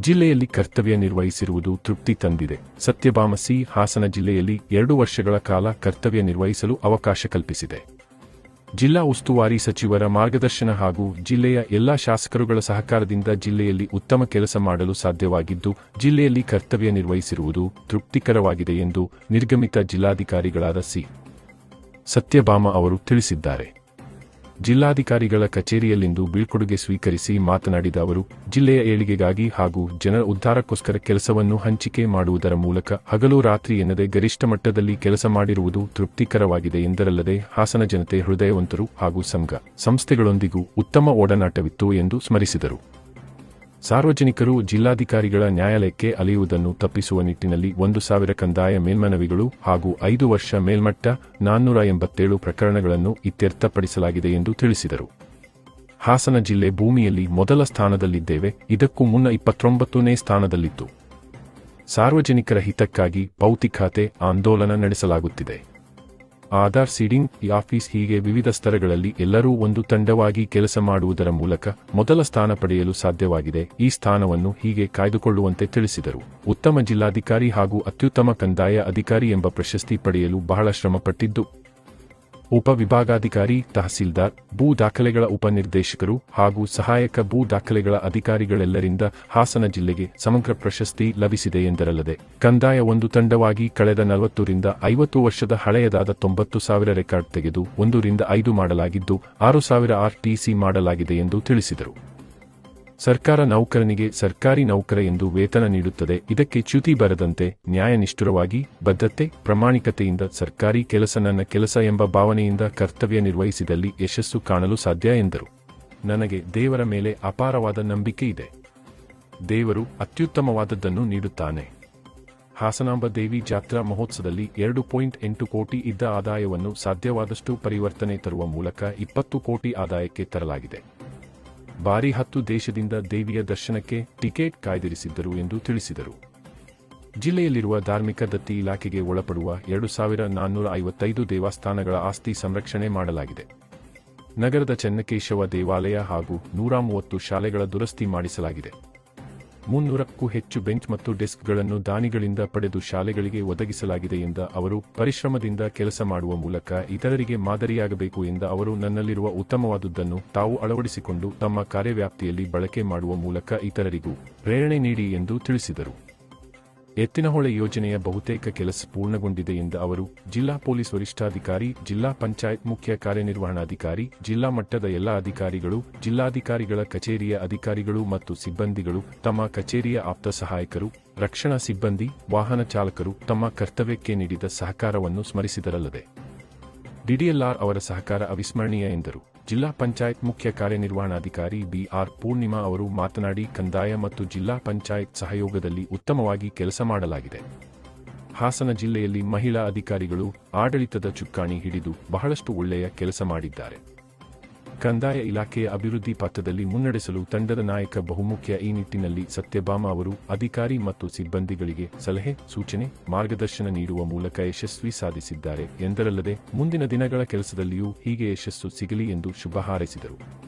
ಜಿಲ್ಲೆಯಲ್ಲಿ ಕರ್ತವ್ಯ ನಿರ್ವಹಿಸಿರುವುದು ತೃಪ್ತಿ ತಂದಿದೆ. ಸತ್ಯಭಾಮ ಸಿ. ಹಾಸನ ಜಿಲ್ಲೆಯಲ್ಲಿ ಎರಡು ವರ್ಷಗಳ ಕಾಲ ಕರ್ತವ್ಯ ನಿರ್ವಹಿಸಲು ಅವಕಾಶ ಕಲ್ಪಿಸಿದೆ. ಜಿಲ್ಲಾ ಉಸ್ತುವಾರಿ ಸಚಿವರ ಮಾರ್ಗದರ್ಶನ ಹಾಗೂ ಜಿಲ್ಲೆಯ ಎಲ್ಲಾ ಶಾಸಕರುಗಳ ಸಹಕಾರದಿಂದ ಜಿಲ್ಲೆಯಲ್ಲಿ ಉತ್ತಮ ಕೆಲಸ ಮಾಡಲು ಸಾಧ್ಯವಾಗಿದ್ದು, ಜಿಲ್ಲೆಯಲ್ಲಿ ಕರ್ತವ್ಯ ನಿರ್ವಹಿಸಿರುವುದು ತೃಪ್ತಿಕರವಾಗಿದೆ ಎಂದು ನಿರ್ಗಮಿತ ಜಿಲ್ಲಾಧಿಕಾರಿಗಳಾದ ಸಿ. ಸತ್ಯಭಾಮ ಅವರು ತಿಳಿಸಿದ್ದಾರೆ. ಜಿಲ್ಲಾಧಿಕಾರಿಗಳ ಕಚೇರಿಯಲ್ಲಿಂದು ಬೀಳ್ಕೊಡುಗೆ ಸ್ವೀಕರಿಸಿ ಮಾತನಾಡಿದ ಅವರು, ಜಿಲ್ಲೆಯ ಏಳಿಗೆಗಾಗಿ ಹಾಗೂ ಜನರ ಉದ್ಧಾರಕ್ಕೋಸ್ಕರ ಕೆಲಸವನ್ನು ಹಂಚಿಕೆ ಮಾಡುವುದರ ಮೂಲಕ ಹಗಲು ರಾತ್ರಿ ಎನ್ನದೆ ಗರಿಷ್ಠ ಮಟ್ಟದಲ್ಲಿ ಕೆಲಸ ಮಾಡಿರುವುದು ತೃಪ್ತಿಕರವಾಗಿದೆ ಎಂದರಲ್ಲದೆ ಹಾಸನ ಜನತೆ ಹೃದಯವಂತರು ಹಾಗೂ ಸಂಘ, ಸಂಸ್ಥೆಗಳೊಂದಿಗೂ ಉತ್ತಮ ಒಡನಾಟವಿತ್ತು ಎಂದು ಸ್ಮರಿಸಿದರು. ಸಾರ್ವಜನಿಕರು ಜಿಲ್ಲಾಧಿಕಾರಿಗಳ ನ್ಯಾಯಾಲಯಕ್ಕೆ ಅಲೆಯುವುದನ್ನು ತಪ್ಪಿಸುವ ನಿಟ್ಟಿನಲ್ಲಿ ಒಂದು ಸಾವಿರ ಕಂದಾಯ ಮೇಲ್ಮನವಿಗಳು ಹಾಗೂ ಐದು ವರ್ಷ ಮೇಲ್ಮಟ್ಟ ನಾನ್ನೂರ ಎಂಬತ್ತೇಳು ಪ್ರಕರಣಗಳನ್ನು ಇತ್ಯರ್ಥಪಡಿಸಲಾಗಿದೆ ಎಂದು ತಿಳಿಸಿದರು. ಹಾಸನ ಜಿಲ್ಲೆ ಭೂಮಿಯಲ್ಲಿ ಮೊದಲ ಸ್ಥಾನದಲ್ಲಿದ್ದೇವೆ, ಇದಕ್ಕೂ ಮುನ್ನ ಇಪ್ಪತ್ತೊಂಬತ್ತನೇ ಸ್ಥಾನದಲ್ಲಿತ್ತು. ಸಾರ್ವಜನಿಕರ ಹಿತಕ್ಕಾಗಿ ಭೌತಿಕತೆ ಆಂದೋಲನ ನಡೆಸಲಾಗುತ್ತಿದೆ. ಆಧಾರ್ ಸೀಡಿಂಗ್, ಈ ಆಫೀಸ್ ಹೀಗೆ ವಿವಿಧ ಸ್ತರಗಳಲ್ಲಿ ಎಲ್ಲರೂ ಒಂದು ತಂಡವಾಗಿ ಕೆಲಸ ಮಾಡುವುದರ ಮೂಲಕ ಮೊದಲ ಸ್ಥಾನ ಪಡೆಯಲು ಸಾಧ್ಯವಾಗಿದೆ. ಈ ಸ್ಥಾನವನ್ನು ಹೀಗೆ ಕಾಯ್ದುಕೊಳ್ಳುವಂತೆ ತಿಳಿಸಿದರು. ಉತ್ತಮ ಜಿಲ್ಲಾಧಿಕಾರಿ ಹಾಗೂ ಅತ್ಯುತ್ತಮ ಕಂದಾಯ ಅಧಿಕಾರಿ ಎಂಬ ಪ್ರಶಸ್ತಿ ಪಡೆಯಲು ಬಹಳ ಶ್ರಮಪಟ್ಟಿದ್ದು ಉಪವಿಭಾಗಾಧಿಕಾರಿ, ತಹಸೀಲ್ದಾರ್, ಭೂ ದಾಖಲೆಗಳ ಉಪನಿರ್ದೇಶಕರು ಹಾಗೂ ಸಹಾಯಕ ಭೂ ದಾಖಲೆಗಳ ಅಧಿಕಾರಿಗಳೆಲ್ಲರಿಂದ ಹಾಸನ ಜಿಲ್ಲೆಗೆ ಸಮಗ್ರ ಪ್ರಶಸ್ತಿ ಲಭಿಸಿದೆ ಎಂದರಲ್ಲದೆ, ಕಂದಾಯ ಒಂದು ತಂಡವಾಗಿ ಕಳೆದ ನಲವತ್ತರಿಂದ ಐವತ್ತು ವರ್ಷದ ಹಳೆಯದಾದ ತೊಂಬತ್ತು ಸಾವಿರ ರೆಕಾರ್ಡ್ ತೆಗೆದು ಒಂದರಿಂದ ಐದು ಮಾಡಲಾಗಿದ್ದು, ಆರು ಸಾವಿರ ಆರ್ಟಿಸಿ ಮಾಡಲಾಗಿದೆ ಎಂದು ತಿಳಿಸಿದರು. ಸರ್ಕಾರ ನೌಕರನಿಗೆ ಸರ್ಕಾರಿ ನೌಕರ ಎಂದು ವೇತನ ನೀಡುತ್ತದೆ. ಇದಕ್ಕೆ ಚ್ಯುತಿ ಬರದಂತೆ ನ್ಯಾಯನಿಷ್ಠುರವಾಗಿ, ಬದ್ಧತೆ, ಪ್ರಾಮಾಣಿಕತೆಯಿಂದ ಸರ್ಕಾರಿ ಕೆಲಸ ನನ್ನ ಕೆಲಸ ಎಂಬ ಭಾವನೆಯಿಂದ ಕರ್ತವ್ಯ ನಿರ್ವಹಿಸಿದಲ್ಲಿ ಯಶಸ್ಸು ಕಾಣಲು ಸಾಧ್ಯ ಎಂದರು. ನನಗೆ ದೇವರ ಮೇಲೆ ಅಪಾರವಾದ ನಂಬಿಕೆ ಇದೆ. ದೇವರು ಅತ್ಯುತ್ತಮವಾದದ್ದನ್ನು ನೀಡುತ್ತಾನೆ. ಹಾಸನಾಂಬ ದೇವಿ ಜಾತ್ರಾ ಮಹೋತ್ಸವದಲ್ಲಿ ಎರಡು ಪಾಯಿಂಟ್ ಎಂಟು ಕೋಟಿ ಇದ್ದ ಆದಾಯವನ್ನು ಸಾಧ್ಯವಾದಷ್ಟು ಪರಿವರ್ತನೆ ತರುವ ಮೂಲಕ ಇಪ್ಪತ್ತು ಕೋಟಿ ಆದಾಯಕ್ಕೆ ತರಲಾಗಿದೆ. ಬಾರಿ ಹತ್ತು ದೇಶದಿಂದ ದೇವಿಯ ದರ್ಶನಕ್ಕೆ ಟಿಕೆಟ್ ಕಾಯ್ದಿರಿಸಿದ್ದರು ಎಂದು ತಿಳಿಸಿದರು. ಜಿಲ್ಲೆಯಲ್ಲಿರುವ ಧಾರ್ಮಿಕ ದತ್ತಿ ಇಲಾಖೆಗೆ ಒಳಪಡುವ ಎರಡು ಸಾವಿರ ನಾನ್ನೂರ ಐವತ್ತೈದು ದೇವಸ್ಥಾನಗಳ ಆಸ್ತಿ ಸಂರಕ್ಷಣೆ ಮಾಡಲಾಗಿದೆ. ನಗರದ ಚೆನ್ನಕೇಶವ ದೇವಾಲಯ ಹಾಗೂ ನೂರ ಮೂವತ್ತು ಶಾಲೆಗಳ ದುರಸ್ತಿ ಮಾಡಿಸಲಾಗಿದೆ. ಮುನ್ನೂರಕ್ಕೂ ಹೆಚ್ಚು ಬೆಂಚ್ ಮತ್ತು ಡೆಸ್ಕ್ಗಳನ್ನು ದಾನಿಗಳಿಂದ ಪಡೆದು ಶಾಲೆಗಳಿಗೆ ಒದಗಿಸಲಾಗಿದೆ ಎಂದ ಅವರು, ಪರಿಶ್ರಮದಿಂದ ಕೆಲಸ ಮಾಡುವ ಮೂಲಕ ಇತರರಿಗೆ ಮಾದರಿಯಾಗಬೇಕು ಎಂದ ಅವರು, ನನ್ನಲ್ಲಿರುವ ಉತ್ತಮವಾದುದನ್ನು ತಾವು ಅಳವಡಿಸಿಕೊಂಡು ತಮ್ಮ ಕಾರ್ಯವ್ಯಾಪ್ತಿಯಲ್ಲಿ ಬಳಕೆ ಮಾಡುವ ಮೂಲಕ ಇತರರಿಗೂ ಪ್ರೇರಣೆ ನೀಡಿ ಎಂದು ತಿಳಿಸಿದರು. ಎತ್ತಿನಹೊಳೆ ಯೋಜನೆಯ ಬಹುತೇಕ ಕೆಲಸ ಪೂರ್ಣಗೊಂಡಿದೆ ಎಂದ ಅವರು ಜಿಲ್ಲಾ ಪೊಲೀಸ್ ವರಿಷ್ಠಾಧಿಕಾರಿ, ಜಿಲ್ಲಾ ಪಂಚಾಯತ್ ಮುಖ್ಯ ಕಾರ್ಯನಿರ್ವಹಣಾಧಿಕಾರಿ, ಜಿಲ್ಲಾ ಮಟ್ಟದ ಎಲ್ಲಾ ಅಧಿಕಾರಿಗಳು, ಜಿಲ್ಲಾಧಿಕಾರಿಗಳ ಕಚೇರಿಯ ಅಧಿಕಾರಿಗಳು ಮತ್ತು ಸಿಬ್ಬಂದಿಗಳು, ತಮ್ಮ ಕಚೇರಿಯ ಆಪ್ತ ಸಹಾಯಕರು, ರಕ್ಷಣಾ ಸಿಬ್ಬಂದಿ, ವಾಹನ ಚಾಲಕರು ತಮ್ಮ ಕರ್ತವ್ಯಕ್ಕೆ ನೀಡಿದ ಸಹಕಾರವನ್ನು ಸ್ಮರಿಸಿದರಲ್ಲದೆ. ಡಿಡಿಎಲ್ಆರ್ ಅವರ ಸಹಕಾರ ಅವಿಸ್ಮರಣೀಯ ಎಂದರು. ಜಿಲ್ಲಾ ಪಂಚಾಯತ್ ಮುಖ್ಯ ಕಾರ್ಯನಿರ್ವಹಣಾಧಿಕಾರಿ ಬಿಆರ್ ಪೂರ್ಣಿಮಾ ಅವರು ಮಾತನಾಡಿ, ಕಂದಾಯ ಮತ್ತು ಜಿಲ್ಲಾ ಪಂಚಾಯತ್ ಸಹಯೋಗದಲ್ಲಿ ಉತ್ತಮವಾಗಿ ಕೆಲಸ ಮಾಡಲಾಗಿದೆ. ಹಾಸನ ಜಿಲ್ಲೆಯಲ್ಲಿ ಮಹಿಳಾ ಅಧಿಕಾರಿಗಳು ಆಡಳಿತದ ಚುಕ್ಕಾಣಿ ಹಿಡಿದು ಬಹಳಷ್ಟು ಒಳ್ಳೆಯ ಕೆಲಸ ಮಾಡಿದ್ದಾರೆ. ಕಂದಾಯ ಇಲಾಖೆಯ ಅಭಿವೃದ್ಧಿ ಪಥದಲ್ಲಿ ಮುನ್ನಡೆಸಲು ತಂಡದ ನಾಯಕ ಬಹುಮುಖ್ಯ ಈ ನಿಟ್ಟಿನಲ್ಲಿ ಸತ್ಯಭಾಮ ಅವರು ಅಧಿಕಾರಿ ಮತ್ತು ಸಿಬ್ಬಂದಿಗಳಿಗೆ ಸಲಹೆ, ಸೂಚನೆ, ಮಾರ್ಗದರ್ಶನ ನೀಡುವ ಮೂಲಕ ಯಶಸ್ವಿ ಸಾಧಿಸಿದ್ದಾರೆ ಎಂದರಲ್ಲದೆ ಮುಂದಿನ ದಿನಗಳ ಕೆಲಸದಲ್ಲಿಯೂ ಹೀಗೆ ಯಶಸ್ಸು ಸಿಗಲಿ ಎಂದು ಶುಭ ಹಾರೈಸಿದರು.